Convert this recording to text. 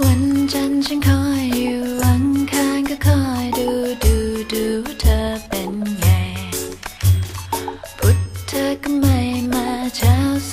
วันจันทร์ฉันคอยอยู่อังคารก็คอยดูดูดูเธอเป็นไงพุธเธอก็ไม่มาเช้าส